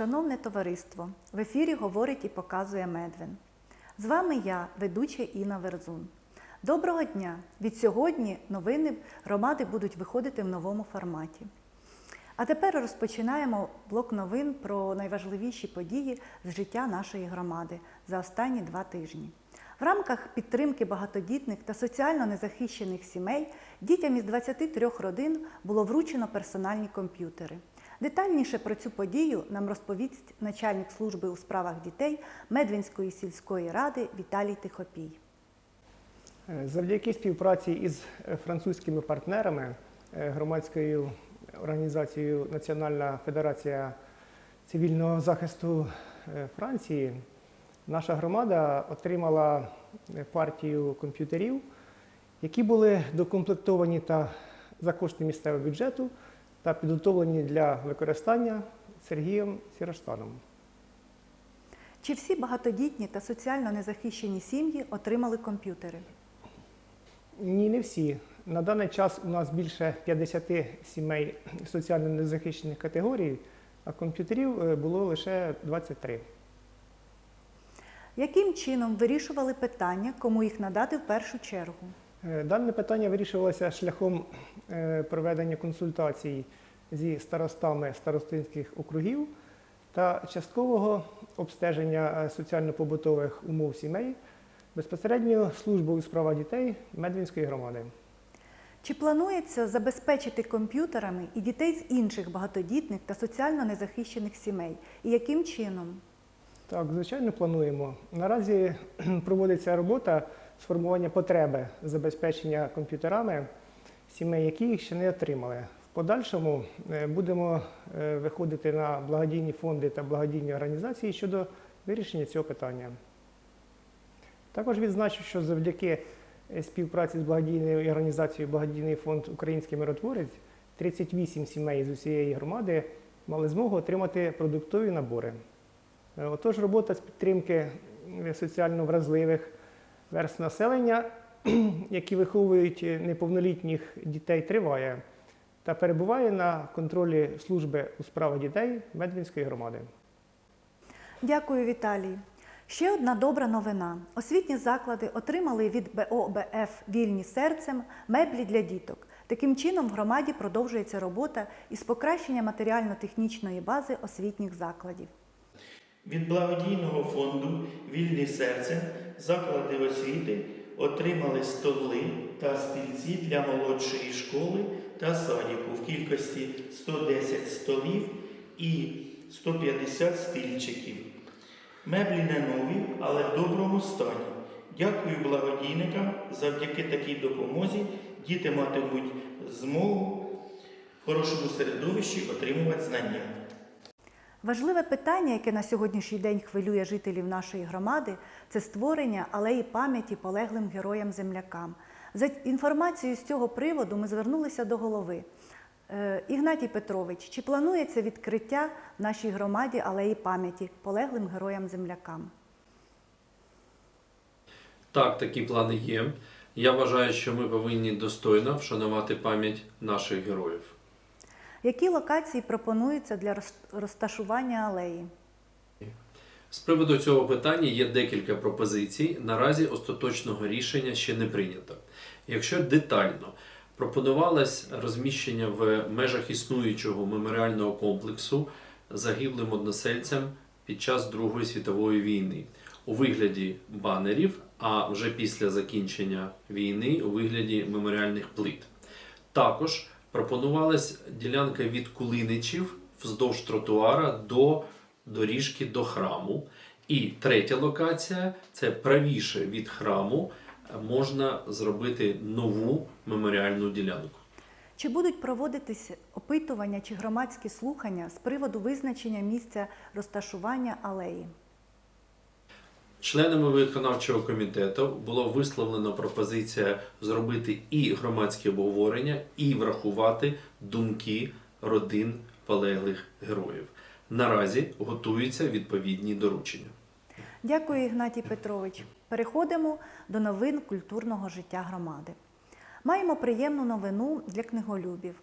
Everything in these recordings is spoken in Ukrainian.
Шановне товариство, в ефірі говорить і показує Медвин. З вами я, ведуча Інна Верзун. Доброго дня! Від сьогодні новини громади будуть виходити в новому форматі. А тепер розпочинаємо блок новин про найважливіші події з життя нашої громади за останні два тижні. В рамках підтримки багатодітних та соціально незахищених сімей дітям із 23 родин було вручено персональні комп'ютери. Детальніше про цю подію нам розповість начальник служби у справах дітей Медвінської сільської ради Віталій Тихопій. Е, Завдяки співпраці із французькими партнерами е, громадською організацією Національна федерація цивільного захисту е, Франції, наша громада отримала партію комп'ютерів, які були докомплектовані та за кошти місцевого бюджету та підготовлені для використання Сергієм Сіроштаном. Чи всі багатодітні та соціально незахищені сім'ї отримали комп'ютери? Ні, не всі. На даний час у нас більше 50 сімей соціально незахищених категорій, а комп'ютерів е, було лише 23. Яким чином вирішували питання, кому їх надати в першу чергу? Е, Дане питання вирішувалося шляхом е, проведення консультацій зі старостами старостинських округів та часткового обстеження е, соціально-побутових умов сімей безпосередньо службою у справах дітей Медвінської громади. Чи планується забезпечити комп'ютерами і дітей з інших багатодітних та соціально незахищених сімей? І яким чином? Так, звичайно, плануємо. Наразі проводиться робота з формування потреби забезпечення комп'ютерами сімей, які їх ще не отримали. В подальшому е, будемо е, виходити на благодійні фонди та благодійні організації щодо вирішення цього питання. Також відзначу, що завдяки е, співпраці з благодійною організацією Благодійний фонд Український миротворець 38 сімей з усієї громади мали змогу отримати продуктові набори. Отож, робота з підтримки соціально вразливих верств населення, які виховують е, неповнолітніх дітей, триває та перебуває на контролі служби у справах дітей Медвінської громади. Дякую, Віталій. Ще одна добра новина. Освітні заклади отримали від БОБФ Вільні серцем меблі для діток. Таким чином, в громаді продовжується робота із покращення матеріально-технічної бази освітніх закладів. Від благодійного фонду Вільне серце заклади освіти отримали столи та стільці для молодшої школи та садіку в кількості 110 столів і 150 стільчиків. Меблі не нові, але в доброму стані. Дякую благодійникам. Завдяки такій допомозі діти матимуть змогу в хорошому середовищі отримувати знання. Важливе питання, яке на сьогоднішній день хвилює жителів нашої громади, це створення алеї пам'яті полеглим героям-землякам. За інформацією з цього приводу ми звернулися до голови. Е, Ігнатій Петрович, чи планується відкриття в нашій громаді алеї пам'яті полеглим героям-землякам? Так, такі плани є. Я вважаю, що ми повинні достойно вшанувати пам'ять наших героїв. Які локації пропонуються для роз- розташування алеї? З приводу цього питання є декілька пропозицій. Наразі остаточного рішення ще не прийнято. Якщо детально пропонувалось розміщення в межах існуючого меморіального комплексу загиблим односельцям під час Другої світової війни у вигляді банерів, а вже після закінчення війни у вигляді меморіальних плит. Також пропонувалась ділянка від Кулиничів вздовж тротуара до доріжки до храму. І третя локація це правіше від храму можна зробити нову меморіальну ділянку. Чи будуть проводитись опитування чи громадські слухання з приводу визначення місця розташування алеї? Членами виконавчого комітету було висловлено пропозиція зробити і громадське обговорення, і врахувати думки родин полеглих героїв. Наразі готуються відповідні доручення. Дякую, Ігнатій Петрович. Переходимо до новин культурного життя громади. Маємо приємну новину для книголюбів.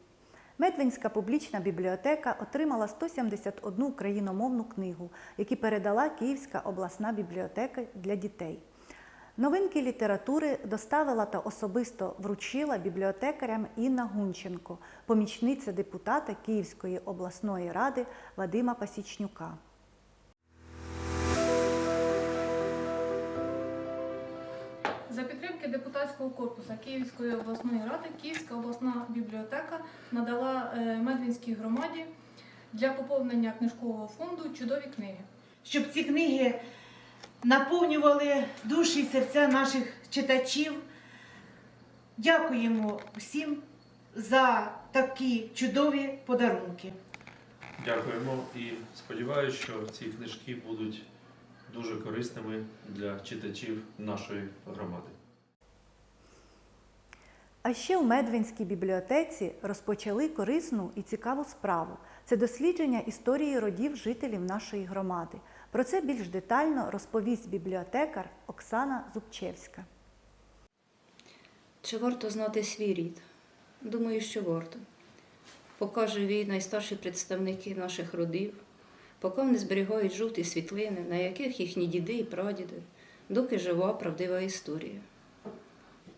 Медвинська публічна бібліотека отримала 171 україномовну книгу, які передала Київська обласна бібліотека для дітей. Новинки літератури доставила та особисто вручила бібліотекарям Інна Гунченко, помічниця депутата Київської обласної ради Вадима Пасічнюка. За підтримки депутатського корпусу Київської обласної ради Київська обласна бібліотека надала е, Медвінській громаді для поповнення книжкового фонду чудові книги. щоб ці книги наповнювали душі і серця наших читачів. Дякуємо всім за такі чудові подарунки. Дякуємо і сподіваюся, що ці книжки будуть дуже корисними для читачів нашої громади. А ще у Медвинській бібліотеці розпочали корисну і цікаву справу. Це дослідження історії родів жителів нашої громади. Про це більш детально розповість бібліотекар Оксана Зубчевська. Чи варто знати свій рід? Думаю, що варто. Поки живі найстарші представники наших родів, поки вони зберігають жовті світлини, на яких їхні діди і прадіди, доки жива правдива історія.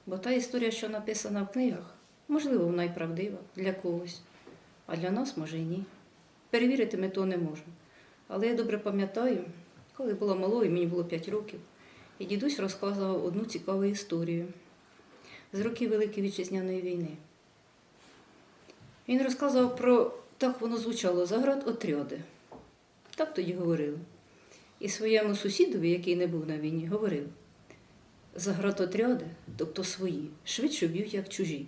Бо та історія, що написана в книгах, можливо, вона й правдива для когось, а для нас, може, і ні. Перевірити ми то не можемо. Але я добре пам'ятаю, коли була малою, мені було 5 років, і дідусь розказував одну цікаву історію з років Великої Вітчизняної війни. Він розказував про, так воно звучало, заград отряди. Так тоді говорили. І своєму сусідові, який не був на війні, говорив: заград отряди, тобто свої, швидше б'ють, як чужі.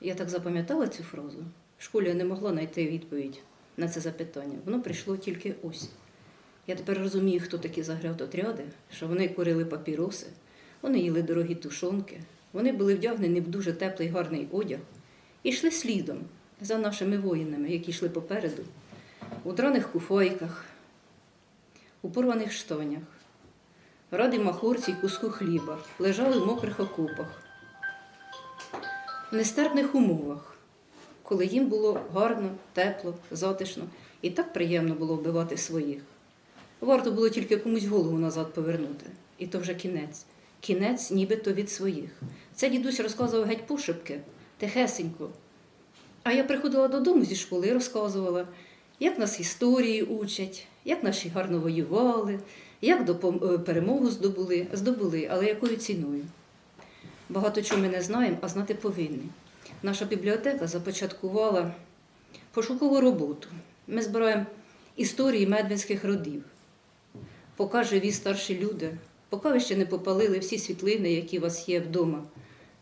Я так запам'ятала цю фразу. В школі я не могла знайти відповідь на це запитання. Воно прийшло тільки ось. Я тепер розумію, хто такі заградотряди, що вони курили папіроси, вони їли дорогі тушонки, вони були вдягнені в дуже теплий гарний одяг і йшли слідом за нашими воїнами, які йшли попереду, у драних куфайках, у порваних штанях, ради махорці й куску хліба, лежали в мокрих окопах, в нестерпних умовах, коли їм було гарно, тепло, затишно і так приємно було вбивати своїх. Варто було тільки комусь голову назад повернути. І то вже кінець. Кінець нібито від своїх. Це дідусь розказував геть пошепки, тихесенько. А я приходила додому зі школи і розказувала, як нас історії учать, як наші гарно воювали, як е, перемогу здобули, здобули, але якою ціною. Багато чого ми не знаємо, а знати повинні. Наша бібліотека започаткувала пошукову роботу. Ми збираємо історії медвинських родів. Поки живі старші люди, поки ви ще не попалили всі світлини, які у вас є вдома,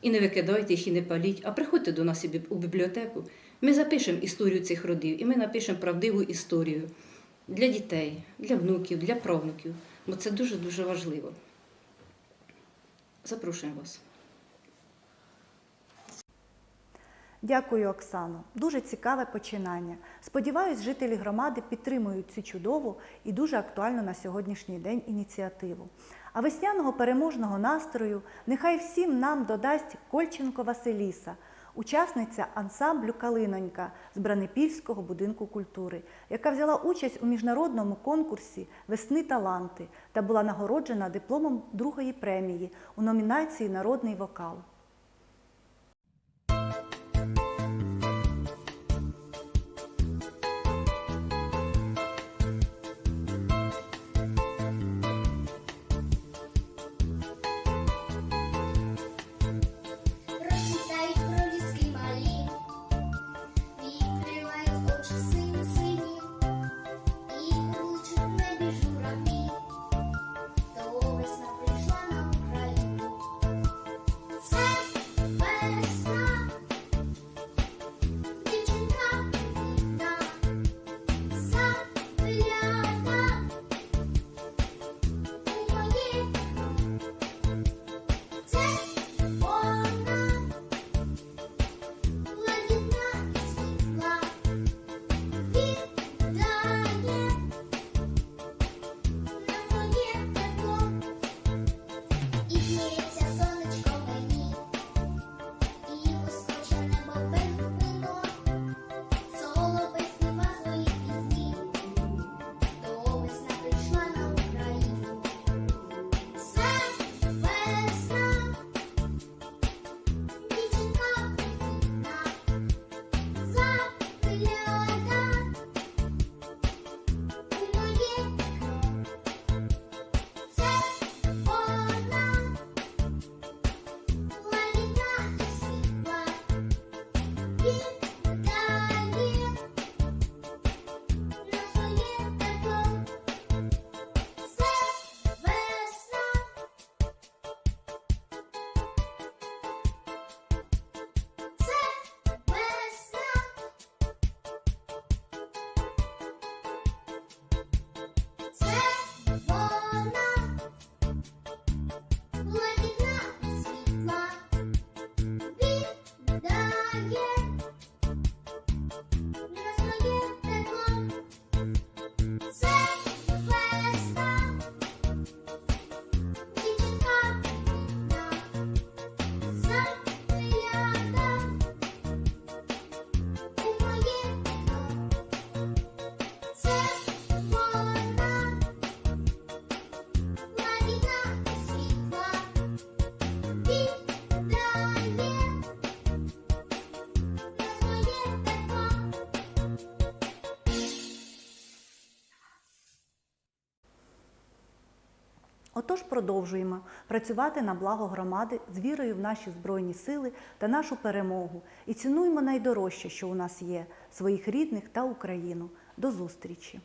і не викидайте їх і не паліть, а приходьте до нас у бібліотеку. Ми запишемо історію цих родів, і ми напишемо правдиву історію для дітей, для внуків, для правнуків, бо це дуже-дуже важливо. Запрошуємо вас. Дякую, Оксано. Дуже цікаве починання. Сподіваюсь, жителі громади підтримують цю чудову і дуже актуальну на сьогоднішній день ініціативу. А весняного переможного настрою нехай всім нам додасть Кольченко Василіса, учасниця ансамблю Калинонька з Бранепільського будинку культури, яка взяла участь у міжнародному конкурсі Весни таланти та була нагороджена дипломом другої премії у номінації Народний вокал. Отож продовжуємо працювати на благо громади з вірою в наші збройні сили та нашу перемогу і цінуємо найдорожче, що у нас є своїх рідних та Україну. До зустрічі!